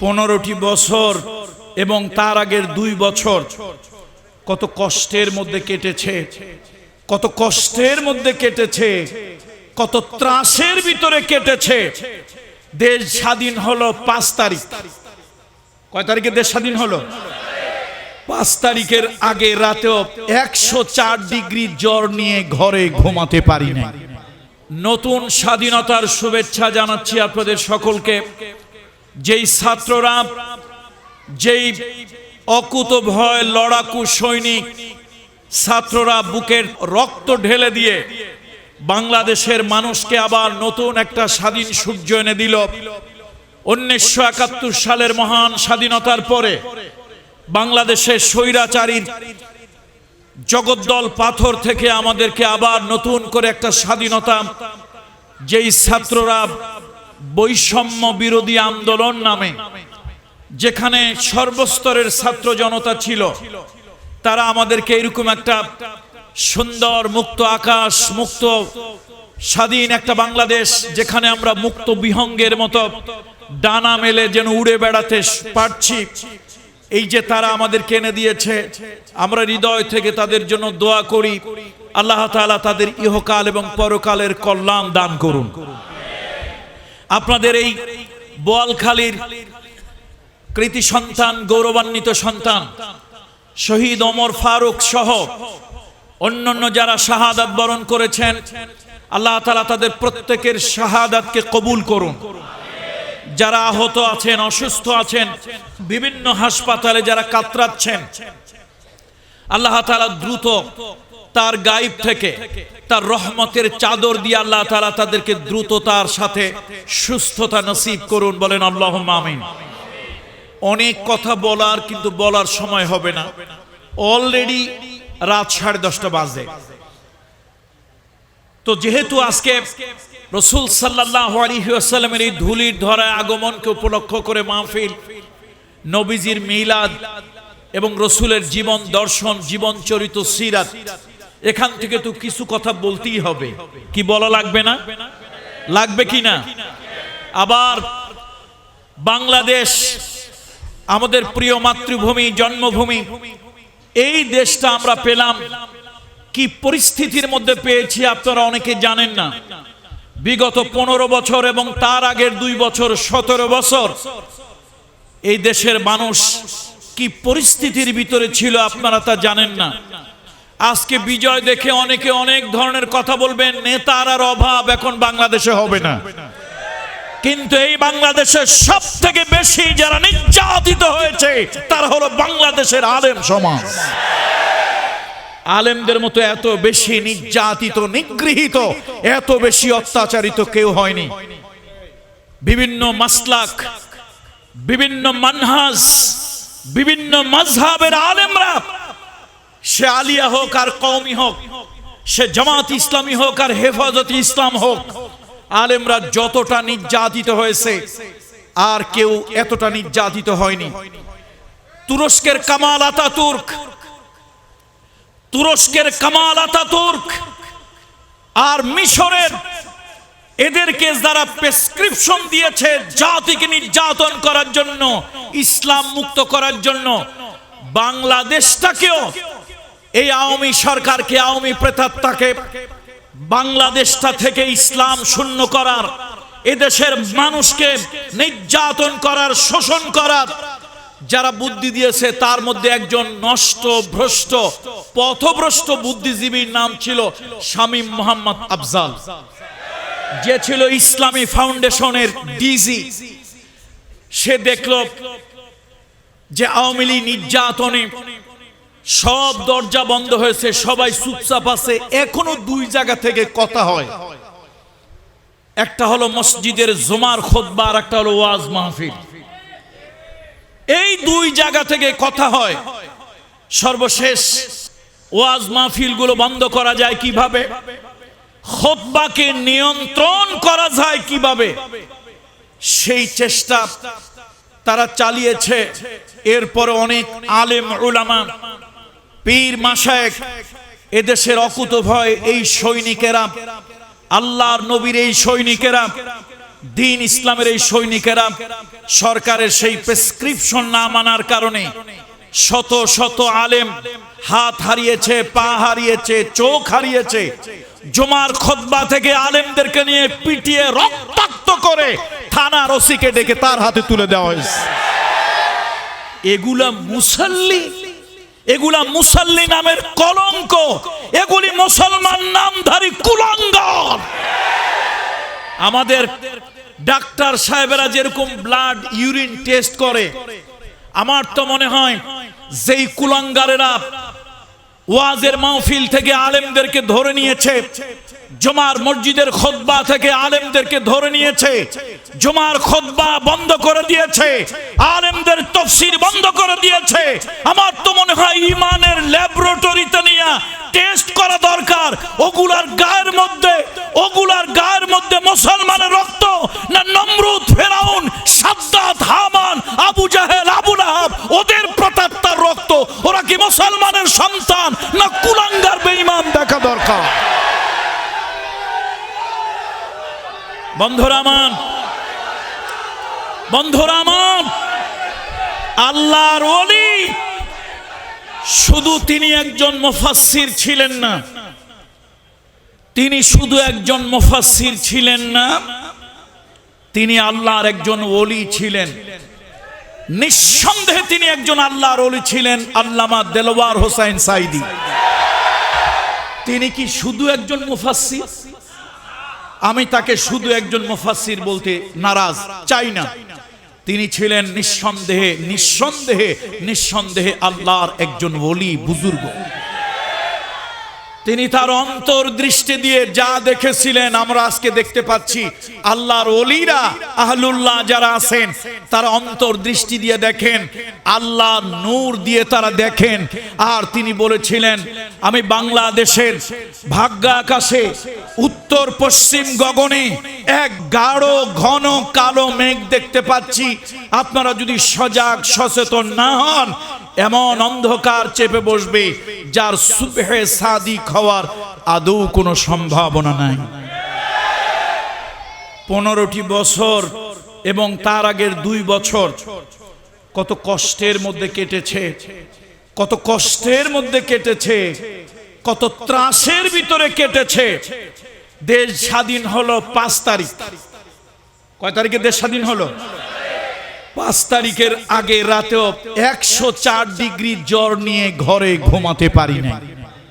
পনেরোটি বছর এবং তার আগের দুই বছর। কত কষ্টের মধ্যে কেটেছে, কত কষ্টের মধ্যে কেটেছে, কত ত্রাসের ভিতরে কেটেছে। দেশ স্বাধীন হলো পাঁচ তারিখ। কয় তারিখে দেশ স্বাধীন হলো? পাঁচ তারিখের আগে রাতেও একশো চার ডিগ্রি জ্বর নিয়ে ঘরে ঘুমাতে পারি না নতুন স্বাধীনতার শুভেচ্ছা জানাচ্ছি আপনাদের সকলকে। যেই ছাত্ররা যেই অকুত ভয় লড়াকু সৈনিক, ছাত্ররা বুকের রক্ত ঢেলে দিয়ে বাংলাদেশের মানুষকে আবার নতুন একটা স্বাধীন সূর্য এনে দিল। উনিশশো একাত্তর সালের মহান স্বাধীনতার পরে বাংলাদেশের স্বৈরাচারীর জগদ্দল পাথর থেকে আমাদেরকে আবার নতুন করে একটা স্বাধীনতা, যেই ছাত্ররা বৈষম্য বিরোধী আন্দোলন নামে, যেখানে সর্বস্তরের ছাত্র জনতা ছিল, তারা আমাদেরকে এরকম একটা সুন্দর মুক্ত আকাশ, মুক্ত, স্বাধীন একটা বাংলাদেশ, যেখানে আমরা মুক্ত বিহঙ্গের মতো ডানা মেলে যেন উড়ে বেড়াতে পারছি। এই যে তারা আমাদেরকে এনে দিয়েছে, আমরা হৃদয় থেকে তাদের জন্য দোয়া করি। আল্লাহ তাআলা তাদের ইহকাল এবং পরকালের কল্যাণ দান করুন। আপনাদের এই বোয়ালখালীর কৃতি সন্তান, গৌরবান্বিত সন্তান, শহীদ অমর ফারুক সহ অন্যান্য যারা শাহাদাত বরণ করেছেন, আল্লাহ তাআলা তাদের প্রত্যেকের শাহাদাতকে কবুল করুন। যারা আহত আছেন, অসুস্থ আছেন, বিভিন্ন হাসপাতালে যারা কাতরাচ্ছেন, আল্লাহ তাআলা দ্রুত তার গাইব থেকে, তার রহমতের চাদর দিয়ে আল্লাহ তাআলা তাদেরকে দ্রুত তার সাথে সুস্থতা নসিব করুন, বলেন আল্লাহ আমিন। অনেক কথা বলার কিন্তু বলার সময় হবে না। অলরেডি রাত সাড়ে দশটা বাজে। তো যেহেতু আজকে রসুল সাল্লাহ আলহিহাস্লামের এই ধুলির ধরা আগমনকে উপলক্ষ করে মাহফিল, নবীজির মিলাদ এবং রসুলের জীবন দর্শন জীবন চরিত সিরাত এখান থেকে তো কিছু কথা বলতেই হবে। কি বলা লাগবে না? লাগবে কি না? আবার বাংলাদেশ, আমাদের প্রিয় মাতৃভূমি, জন্মভূমি, এই দেশটা আমরা পেলাম। কি পরিস্থিতির মধ্যে পেয়েছি আপনারা অনেকে জানেন না। বিগত পনেরো বছর এবং তার আগের দুই বছর, সতেরো বছর, এই দেশের মানুষ কি পরিস্থিতির ভিতরে ছিল আপনারা তা জানেন না। আজকে বিজয় দেখে অনেকে অনেক ধরনের কথা বলবেন, নেতার আর অভাব এখন বাংলাদেশে হবে না। কিন্তু এই বাংলাদেশের সব থেকে বেশি যারা নির্যাতিত হয়েছে, তারা হলো বাংলাদেশের আলেম সমাজ। আলেমদের মতো এত বেশি নির্যাতিত, নিগৃহীত, এত বেশি অত্যাচারিত কেউ হয়নি। বিভিন্ন মাসলাক, বিভিন্ন মানহাজ, বিভিন্ন মাঝহাবের আলেমরা সে আলিয়া হোক আর কওমি হোক, সে জামাত ইসলামী হোক আর হেফাজত ইসলাম হোক, আলেমরা যতটা নির্যাতিত হয়েছে, আর কেউ এতটা নির্যাতিত হয়নি। তুরস্কের কামাল আতাতুর্ক, তুরস্কের কামাল আতাতুর্ক, আর মিশরের এদেরকে যারা প্রেসক্রিপশন দিয়েছে জাতিকে নির্যাতন করার জন্য, ইসলাম মুক্ত করার জন্য, বাংলাদেশটাকেও এই আওয়ামী সরকারকে, আওয়ামী প্রেতাত্মাকে বাংলাদেশটা থেকে ইসলাম শূন্য করার, এদেশের মানুষকে নির্যাতন করার, শোষণ করার, যারা বুদ্ধি দিয়েছে তার মধ্যে একজন নষ্ট, ভ্রষ্ট, পথভ্রষ্ট বুদ্ধিজীবীর নাম ছিল শামীম মোহাম্মদ আফজাল। যে ছিল ইসলামী ফাউন্ডেশনের ডিজি। সে দেখল যে আওয়ামী লীগ নির্যাতনে সব দরজা বন্ধ হয়েছে, সবাই চুপচাপ আছে। এখনও দুই জায়গা থেকে কথা হয়। একটা হলো মসজিদের জুমার খোদবা আর একটা হলো ওয়াজ মাহফিল। এই দুই জায়গা থেকে কথা হয়। সর্বশেষ ওয়াজ মাহফিলগুলো বন্ধ করা যায় কীভাবে? খোদবাকে নিয়ন্ত্রণ করা যায় কীভাবে? সেই চেষ্টা তারা চালিয়েছে। এরপরে অনেক আলেম, উলামা পীর মাসায়েক এদেশের অকুত ভয় এই সৈনিকেরা, আল্লাহর নবীর এই সৈনিকেরা, দিন ইসলামের এই সৈনিকেরা, সরকারের সেই প্রেসক্রিপশন না মানার কারণে শত শত আলেম হাত হারিয়েছে, পা হারিয়েছে, চোখ হারিয়েছে, জমার খতবা থেকে আলেমদেরকে নিয়ে পিটিয়ে রক্তাক্ত করে থানার ওসিকে ডেকে তার হাতে তুলে দেওয়া হয়েছে। এগুলা মুসল্লি এগুলা মুসল্লি নামের কলঙ্ক। এগুলি মুসলমান নামধারী কুলঙ্গ। আমাদের ডাক্তার সাহেবেরা যেরকম ব্লাড ইউরিন টেস্ট করে, আমার তো মনে হয় যেই কুলাঙ্গারেরা ওয়াজের মাহফিল থেকে আলেমদেরকে ধরে নিয়েছে জমার মসজিদের খোদবা থেকে আলেমদেরকে ধরে নিয়েছে। জমার খোদবা বন্ধ করে দিয়েছে। আলেমদের তফসির বন্ধ করে দিয়েছে। আমার তো মনে হয় ইমানের ল্যাবরেটরিতে নিয়ে টেস্ট করা দরকার। ওগুলার গায়ের মধ্যে, ওগুলার গায়ের মধ্যে মুসলমানের রক্ত না নমরুদ, ফেরাউন, সাদ্দাত, হামান, আবু জাহেল, আবু লাহাব, ওদের প্রতাত্তার রক্ত। ওরা কি মুসলমানের সন্তান না কুলাঙ্গার বেঈমান দেখা দরকার বন্ধুরা আমার বন্ধুরা আল্লাহর ওলি, শুধু তিনি একজন মুফাসসির ছিলেন না। তিনি শুধু একজন মুফাসসির ছিলেন না, তিনি আল্লাহর একজন ওলি ছিলেন। নিঃসন্দেহে তিনি একজন আল্লাহর ওলি ছিলেন, আল্লামা দেলওয়ার হোসাইন সাইদি তিনি কি শুধু একজন মুফাসসির? আমি তাকে শুধু একজন মুফাসির বলতে নারাজ, চাই না। তিনি ছিলেন নিঃসন্দেহে নিঃসন্দেহে নিঃসন্দেহে আল্লাহর একজন ওলি, বুজুর্গ। তিনি তার অন্তর দৃষ্টি দিয়ে যা দেখেছিলেন, আমরা আজকে দেখতে পাচ্ছি। আল্লাহর অলিরা আহলুল্লাহ যারা আছেন, তারা অন্তর দৃষ্টি দিয়ে দেখেন আল্লাহ নূর দিয়ে তারা দেখেন। আর তিনি বলেছিলেন, আমি বাংলাদেশের ভাগ্য আকাশে, উত্তর পশ্চিম গগনে এক গাঢ়, ঘন, কালো মেঘ দেখতে পাচ্ছি। আপনারা যদি সজাগ, সচেতন না হন, এমন অন্ধকার চেপে বসবে। যার সুবহে সাদিক হওয়ার আদৌ কোনো সম্ভাবনা নাই। পনেরোটি বছর এবং তার আগের দুই বছর কত কষ্টের মধ্যে কেটেছে, কত কষ্টের মধ্যে কেটেছে, কত ত্রাসের ভিতরে কেটেছে। দেশ স্বাধীন হলো পাঁচ তারিখ। কয় তারিখে দেশ স্বাধীন হলো? পাঁচ তারিখের আগে রাতেও একশো চার ডিগ্রি জ্বর নিয়ে ঘরে ঘুমাতে পারি নাই।